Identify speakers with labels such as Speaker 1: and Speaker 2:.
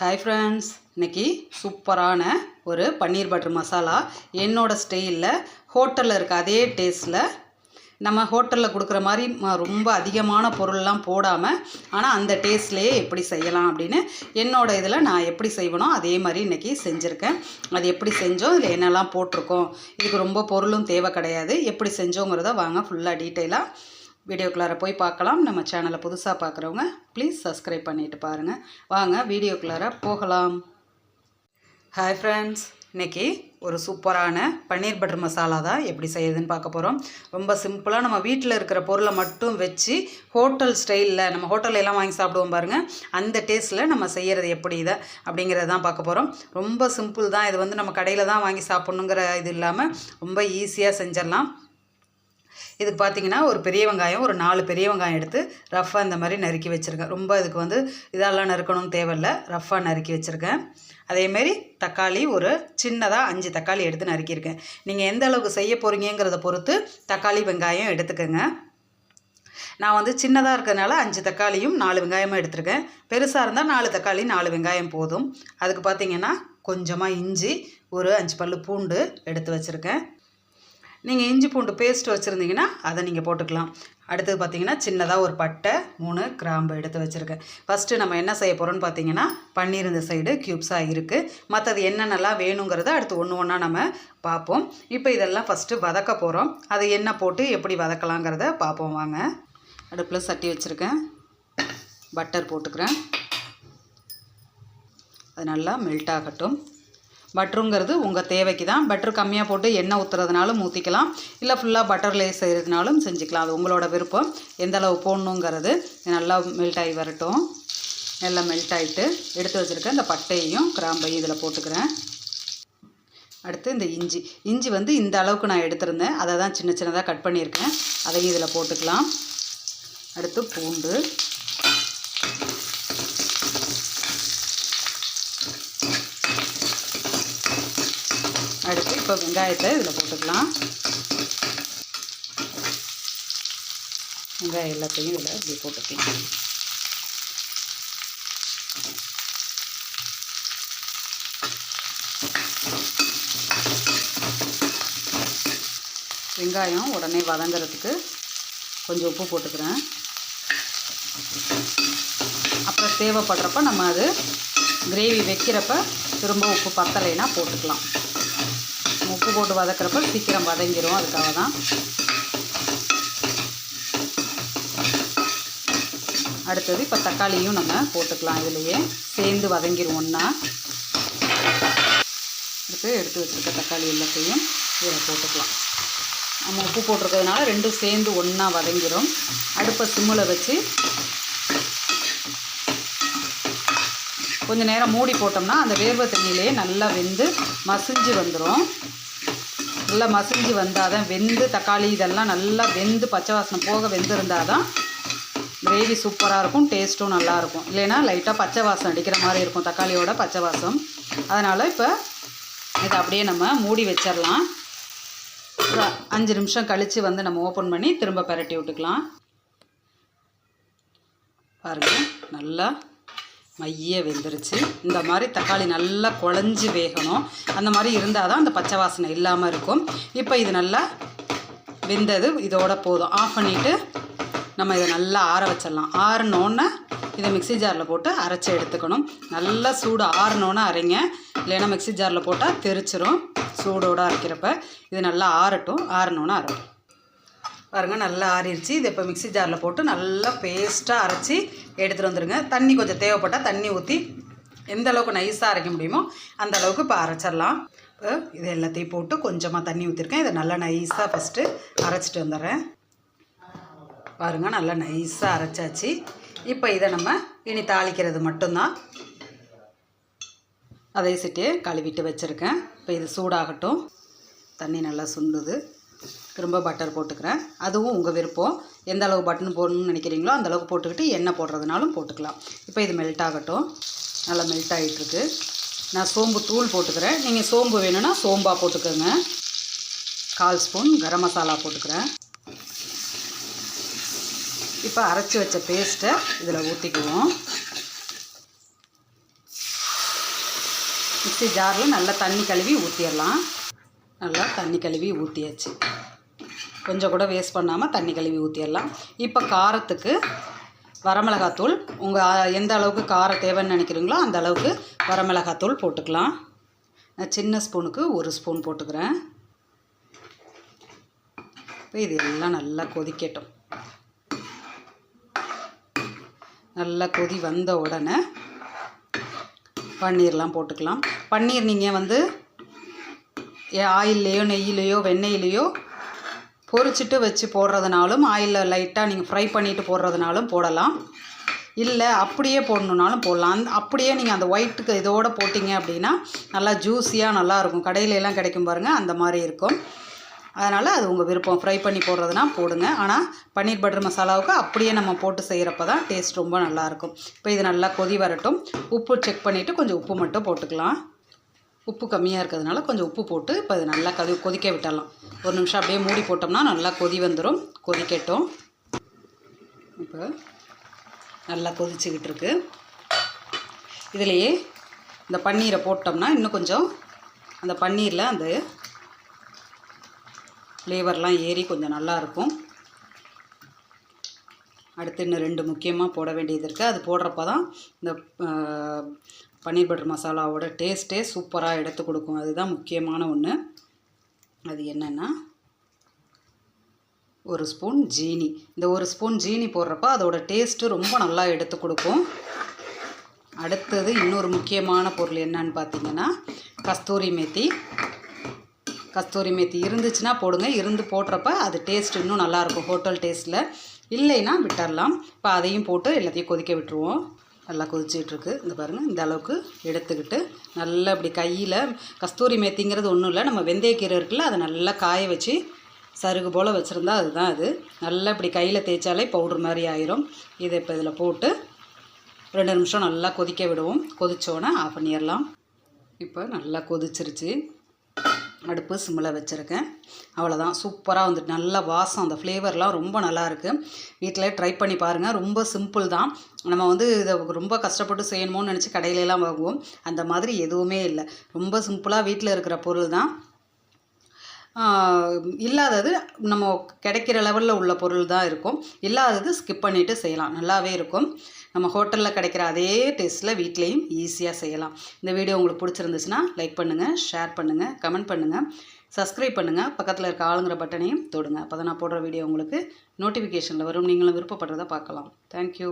Speaker 1: Hi friends இன்னைக்கு சூப்பரான ஒரு பன்னீர் பட்டர் மசாலா. என்னோட ஸ்டைலில் ஹோட்டலில் இருக்க அதே டேஸ்ட்டில் நம்ம ஹோட்டலில் கொடுக்குற மாதிரி ரொம்ப அதிகமான பொருள்லாம் போடாமல் ஆனால் அந்த டேஸ்ட்லேயே எப்படி செய்யலாம் அப்படின்னு என்னோட இதில் நான் எப்படி செய்வனோ அதே மாதிரி இன்றைக்கி செஞ்சுருக்கேன். அது எப்படி செஞ்சோம் இதில் என்னெல்லாம் போட்டிருக்கோம் இதுக்கு ரொம்ப பொருளும் தேவை கிடையாது. எப்படி செஞ்சோங்கிறத வாங்க ஃபுல்லாக டீட்டெயிலாக வீடியோக்குள்ளார போய் பார்க்கலாம். நம்ம சேனலை புதுசாக பார்க்குறவங்க ப்ளீஸ் சப்ஸ்கிரைப் பண்ணிட்டு பாருங்கள் வாங்க வீடியோக்குள்ளார போகலாம். ஹாய் ஃப்ரெண்ட்ஸ் இன்னைக்கு ஒரு சூப்பரான பன்னீர் பட்டர் மசாலா தான் எப்படி செய்யுதுன்னு பார்க்க போகிறோம் ரொம்ப சிம்பிளாக நம்ம வீட்டில் இருக்கிற பொருளை மட்டும் வச்சு ஹோட்டல் ஸ்டைலில் நம்ம ஹோட்டல்ல எல்லாம் வாங்கி சாப்பிடுவோம் பாருங்கள் அந்த டேஸ்ட்டில் நம்ம செய்கிறது எப்படி இதை அப்படிங்கிறத தான் பார்க்க போகிறோம் ரொம்ப சிம்பிள் தான். இது வந்து நம்ம கடையில் தான் வாங்கி சாப்பிட்ணுங்கிற இது இல்லாமல் ரொம்ப ஈஸியாக செஞ்சிடலாம். இதுக்கு பார்த்தீங்கன்னா ஒரு பெரிய வெங்காயம் ஒரு நாலு பெரிய வெங்காயம் எடுத்து ரஃப்பாக இந்த மாதிரி நறுக்கி வச்சுருக்கேன். ரொம்ப இதுக்கு வந்து இதெல்லாம் நறுக்கணும்னு தேவையில்ல. ரஃப்பாக நறுக்கி வச்சுருக்கேன். அதேமாரி தக்காளி ஒரு சின்னதாக அஞ்சு தக்காளி எடுத்து நறுக்கியிருக்கேன். நீங்கள் எந்த அளவுக்கு செய்ய போகிறீங்கிறத பொறுத்து தக்காளி வெங்காயம் எடுத்துக்கோங்க. நான் வந்து சின்னதாக இருக்கிறதுனால அஞ்சு தக்காளியும் நாலு வெங்காயமும் எடுத்திருக்கேன். பெருசாக இருந்தால் நாலு தக்காளி நாலு வெங்காயம் போதும். அதுக்கு பார்த்தீங்கன்னா கொஞ்சமாக இஞ்சி ஒரு அஞ்சு பல் பூண்டு எடுத்து வச்சுருக்கேன். நீங்கள் இஞ்சி பூண்டு பேஸ்ட் வச்சுருந்தீங்கன்னா அதை நீங்கள் போட்டுக்கலாம். அடுத்தது பார்த்தீங்கன்னா சின்னதாக ஒரு பட்டை மூணு கிராம்பு எடுத்து வச்சுருக்கேன். ஃபஸ்ட்டு நம்ம என்ன செய்ய போகிறோம்னு பார்த்தீங்கன்னா பன்னீர் இந்த சைடு க்யூப்ஸாக இருக்குது மற்றது என்னென்னலாம் வேணுங்கிறத அடுத்து ஒன்று ஒன்றா நம்ம பார்ப்போம். இப்போ இதெல்லாம் ஃபஸ்ட்டு வதக்க போகிறோம் அதை என்ன போட்டு எப்படி வதக்கலாங்கிறத பார்ப்போம் வாங்க. அடுப்பில் சட்டி வச்சுருக்கேன். பட்டர் போட்டுக்கிறேன். அது நல்லா மெல்ட் ஆகட்டும். பட்டருங்கிறது உங்கள் தேவைக்கு தான் பட்டர் கம்மியாக போட்டு எண்ணெய் ஊற்றுறதுனாலும் ஊற்றிக்கலாம் இல்லை ஃபுல்லாக பட்டர்லேயே செய்கிறதுனாலும் செஞ்சுக்கலாம். அது உங்களோட விருப்பம். எந்த அளவு போடணுங்கிறது நல்லா மெல்ட் ஆகி வரட்டும். நல்லா மெல்ட் ஆகிட்டு எடுத்து வச்சுருக்க இந்த பட்டையையும் கிராம்பையும் இதில் போட்டுக்கிறேன். அடுத்து இந்த இஞ்சி. இஞ்சி வந்து இந்த அளவுக்கு நான் எடுத்திருந்தேன். அதை தான் சின்ன சின்னதாக கட் பண்ணியிருக்கேன். அதையும் இதில் போட்டுக்கலாம். அடுத்து பூண்டு அடுத்து இப்போ வெங்காயத்தை இதில் போட்டுக்கலாம். வெங்காயம் எல்லாத்தையும் இதில் இப்படி போட்டுக்கலாம். வெங்காயம் உடனே வதங்கிறதுக்கு கொஞ்சம் உப்பு போட்டுக்கிறேன். அப்புறம் தேவைப்படுறப்ப நம்ம அது கிரேவி வைக்கிறப்ப திரும்ப உப்பு பத்தலைன்னா போட்டுக்கலாம். உப்பு போட்டு வதக்கிறப்ப சீக்கிரம் வதங்கிரும். அதுக்காக தான் அடுத்தது இப்போ தக்காளியும் நம்ம போட்டுக்கலாம். இதுலேயே சேர்ந்து வதங்கிரும் ஒன்றா அடுத்து எடுத்து வச்சுருக்க தக்காளி எல்லாத்தையும் இதில் போட்டுக்கலாம். நம்ம உப்பு போட்டிருக்கிறதுனால ரெண்டும் சேர்ந்து ஒன்றா வதங்கிரும். அடுப்பை சிம்மில் வச்சு கொஞ்சம் நேரம் மூடி போட்டோம்னா அந்த வேர்வை தண்ணியிலேயே நல்லா வெந்து மசிஞ்சு வந்துடும் நல்லா மசிஞ்சு வந்தால் தான் வெந்து தக்காளி இதெல்லாம் நல்லா வெந்து பச்சை வாசனை போக வெந்திருந்தால் தான் கிரேவி சூப்பராக இருக்கும் டேஸ்ட்டும் நல்லாயிருக்கும் இல்லைன்னா லைட்டாக பச்சை வாசம் அடிக்கிற மாதிரி இருக்கும் தக்காளியோட பச்சை வாசம். அதனால் இப்போ இதை அப்படியே நம்ம மூடி வச்சிடலாம். ஒரு அஞ்சு நிமிஷம் கழித்து வந்து நம்ம ஓப்பன் பண்ணி திரும்ப பரட்டி விட்டுக்கலாம். பாருங்கள் நல்லா மைய வெந்துருச்சு. இந்த மாதிரி தக்காளி நல்லா குழஞ்சி வேகணும். அந்த மாதிரி இருந்தால் தான் அந்த பச்சை வாசனை இல்லாமல் இருக்கும். இப்போ இது நல்லா வெந்தது இதோட போதும். ஆஃப் பண்ணிவிட்டு நம்ம இதை நல்லா ஆற வச்சிடலாம். ஆறினோன்னே இதை மிக்ஸி ஜாரில் போட்டு அரைச்சி எடுத்துக்கணும். நல்லா சூடு ஆறினோன்னே அரைங்க. இல்லைன்னா மிக்ஸி ஜாரில் போட்டால் தெரிச்சிரும். சூடோடு அரைக்கிறப்ப இது நல்லா ஆறட்டும். ஆறினோன்னே அரைட்டும் பாருங்கள் நல்லா ஆறிடுச்சு இதை இப்போ மிக்ஸி ஜாரில் போட்டு நல்லா பேஸ்ட்டாக அரைச்சி எடுத்துகிட்டு வந்துடுங்க தண்ணி கொஞ்சம் தேவைப்பட்டால் தண்ணி ஊற்றி எந்த அளவுக்கு நைஸாக அரைக்க முடியுமோ அந்த அளவுக்கு இப்போ அரைச்சிடலாம். இப்போ இது எல்லாத்தையும் போட்டு கொஞ்சமாக தண்ணி ஊற்றிருக்கேன் இதை நல்லா நைஸாக ஃபஸ்ட்டு அரைச்சிட்டு வந்துடுறேன். பாருங்கள் நல்லா நைஸாக அரைச்சாச்சு. இப்போ இதை நம்ம இனி தாளிக்கிறது மட்டும்தான். அதே சிட்டியை கழுவிட்டு வச்சுருக்கேன். இப்போ இது சூடாகட்டும். தண்ணி நல்லா சுண்டுது. திரும்ப பட்டர் போட்டுக்கிறேன். அதுவும் உங்கள் விருப்பம். எந்த அளவு பட்டன் போடணும்னு நினைக்கிறீங்களோ அந்த அளவுக்கு போட்டுக்கிட்டு எண்ணெய் போடுறதுனாலும் போட்டுக்கலாம். இப்போ இது மெல்ட் ஆகட்டும். நல்லா மெல்ட் ஆகிட்டுருக்கு நான் சோம்பு தூள் போட்டுக்கிறேன். நீங்கள் சோம்பு வேணும்னா சோம்பா போட்டுக்கோங்க. கால் ஸ்பூன் கரம் மசாலா போட்டுக்கிறேன். இப்போ அரைச்சி வச்ச பேஸ்ட்டை இதில் ஊற்றிக்குவோம் மிக்சி ஜாரில் நல்லா தண்ணி கழுவி ஊற்றிடலாம் நல்லா தண்ணி கழுவி ஊற்றியாச்சு கொஞ்சம் கூட வேஸ்ட் பண்ணாமல் தண்ணி கழுவி ஊற்றிடலாம் இப்போ காரத்துக்கு வரமிளகாத்தூள் உங்கள் எந்த அளவுக்கு காரம் தேவைன்னு நினைக்கிறீங்களோ அந்த அளவுக்கு வரமிளகாத்தூள் போட்டுக்கலாம். நான் சின்ன ஸ்பூனுக்கு ஒரு ஸ்பூன் போட்டுக்கிறேன். இப்போ இது எல்லாம் நல்லா கொதிக்கட்டும். நல்லா கொதி வந்த உடனே பன்னீர்லாம் போட்டுக்கலாம். பன்னீர் நீங்கள் வந்து ஆயில்லையோ நெய்யிலையோ வெண்ணெயிலையோ பொரிச்சிட்டு வச்சு போடுறதுனாலும் ஆயிலில் லைட்டாக நீங்கள் ஃப்ரை பண்ணிவிட்டு போடுறதுனாலும் போடலாம். இல்லை அப்படியே போடணுன்னாலும் போடலாம். அந் அப்படியே நீங்கள் அந்த ஒயிட்டுக்கு இதோடு போட்டிங்க அப்படின்னா நல்லா ஜூஸியாக நல்லாயிருக்கும் கடையில கிடைக்கும் பாருங்கள் அந்த மாதிரி இருக்கும். அதனால் அது உங்கள் விருப்பம். ஃப்ரை பண்ணி போடுறதுனா போடுங்க. ஆனால் பன்னீர் பட்டர் மசாலாவுக்கு அப்படியே நம்ம போட்டு செய்கிறப்ப தான் டேஸ்ட் ரொம்ப நல்லாயிருக்கும் இப்போ இது நல்லா கொதி வரட்டும். உப்பு செக் பண்ணிவிட்டு கொஞ்சம் உப்பு மட்டும் போட்டுக்கலாம். உப்பு கம்மியாக இருக்கிறதுனால கொஞ்சம் உப்பு போட்டு இப்போ இது நல்லா கதி கொதிக்க விட்டுடலாம் ஒரு நிமிஷம் அப்படியே மூடி போட்டோம்னா நல்லா கொதி வந்துடும் கொதிக்கட்டும். இப்போ நல்லா கொதிச்சுக்கிட்டு இருக்கு. இதுலேயே இந்த பன்னீரை போட்டோம்னா இன்னும் கொஞ்சம் அந்த பன்னீரில் அந்த ஃப்ளேவர்லாம் ஏறி கொஞ்சம் நல்லாயிருக்கும் அடுத்து இன்னும் ரெண்டு முக்கியமாக போட வேண்டியது இருக்குது அது போடுறப்ப தான் இந்த பன்னீர் பட்டர் மசாலாவோட டேஸ்ட்டே சூப்பராக எடுத்து கொடுக்கும். அதுதான் முக்கியமான ஒன்று அது என்னென்னா ஒரு ஸ்பூன் ஜீனி. இந்த ஒரு ஸ்பூன் ஜீனி போடுறப்ப அதோட டேஸ்ட்டு ரொம்ப நல்லா எடுத்து கொடுக்கும். அடுத்தது இன்னொரு முக்கியமான பொருள் என்னன்னு பார்த்தீங்கன்னா கஸ்தூரி மேத்தி. கஸ்தூரி மேத்தி இருந்துச்சுன்னா போடுங்க. இருந்து போடுறப்ப அது டேஸ்ட் இன்னும் நல்லாயிருக்கும் ஹோட்டல் டேஸ்ட்டில் இல்லைன்னா விட்டுடலாம் இப்போ அதையும் போட்டு எல்லாத்தையும் கொதிக்க விட்டுருவோம். நல்லா கொதிச்சிட்ருக்கு இந்த பாருங்கள் இந்த அளவுக்கு எடுத்துக்கிட்டு நல்லா இப்படி கையில் கஸ்தூரி மேத்திங்கிறது ஒன்றும் இல்லை. நம்ம வெந்தயக்கீரை இருக்குல்ல அதை நல்லா காய வச்சு சருகு போல் வச்சுருந்தா அதுதான் அது. நல்லா இப்படி கையில் தேய்ச்சாலே பவுட்ரு மாதிரி ஆயிரும். இதை இப்போ இதில் போட்டு ரெண்டு நிமிஷம் நல்லா கொதிக்க விடுவோம். கொதித்தோடனே ஆஃப் பண்ணிடலாம். இப்போ நல்லா கொதிச்சிருச்சு. அடுப்பு சிம்மில் வச்சுருக்கேன். அவ்வளோதான். சூப்பராக வந்துட்டு நல்ல வாசம். அந்த ஃப்ளேவர்லாம் ரொம்ப நல்லாயிருக்கு. வீட்டில் ட்ரை பண்ணி பாருங்கள் ரொம்ப சிம்பிள் தான். நம்ம வந்து இதை ரொம்ப கஷ்டப்பட்டு செய்யணுமோன்னு நினச்சி கடையிலலாம் வாங்குவோம். அந்த மாதிரி எதுவுமே இல்லை. ரொம்ப சிம்பிளாக வீட்டில் இருக்கிற பொருள் தான். இல்லாதது நம்ம கிடைக்கிற லெவலில் உள்ள பொருள் தான் இருக்கும். இல்லாதது ஸ்கிப் பண்ணிவிட்டு செய்யலாம். நல்லாவே இருக்கும். நம்ம ஹோட்டலில் கிடைக்கிற அதே டேஸ்ட்டில் வீட்லேயும் ஈஸியாக செய்யலாம். இந்த வீடியோ உங்களுக்கு பிடிச்சிருந்துச்சுன்னா லைக் பண்ணுங்கள் ஷேர் பண்ணுங்கள் கமெண்ட் பண்ணுங்கள் சப்ஸ்கிரைப் பண்ணுங்கள் பக்கத்தில் இருக்க ஆளுங்கிற பட்டனையும் தொடுங்க. அப்போ தான் நான் போடுற வீடியோ உங்களுக்கு நோட்டிஃபிகேஷனில் வரும். நீங்களும் விருப்பப்படுறதை பார்க்கலாம். தேங்க்யூ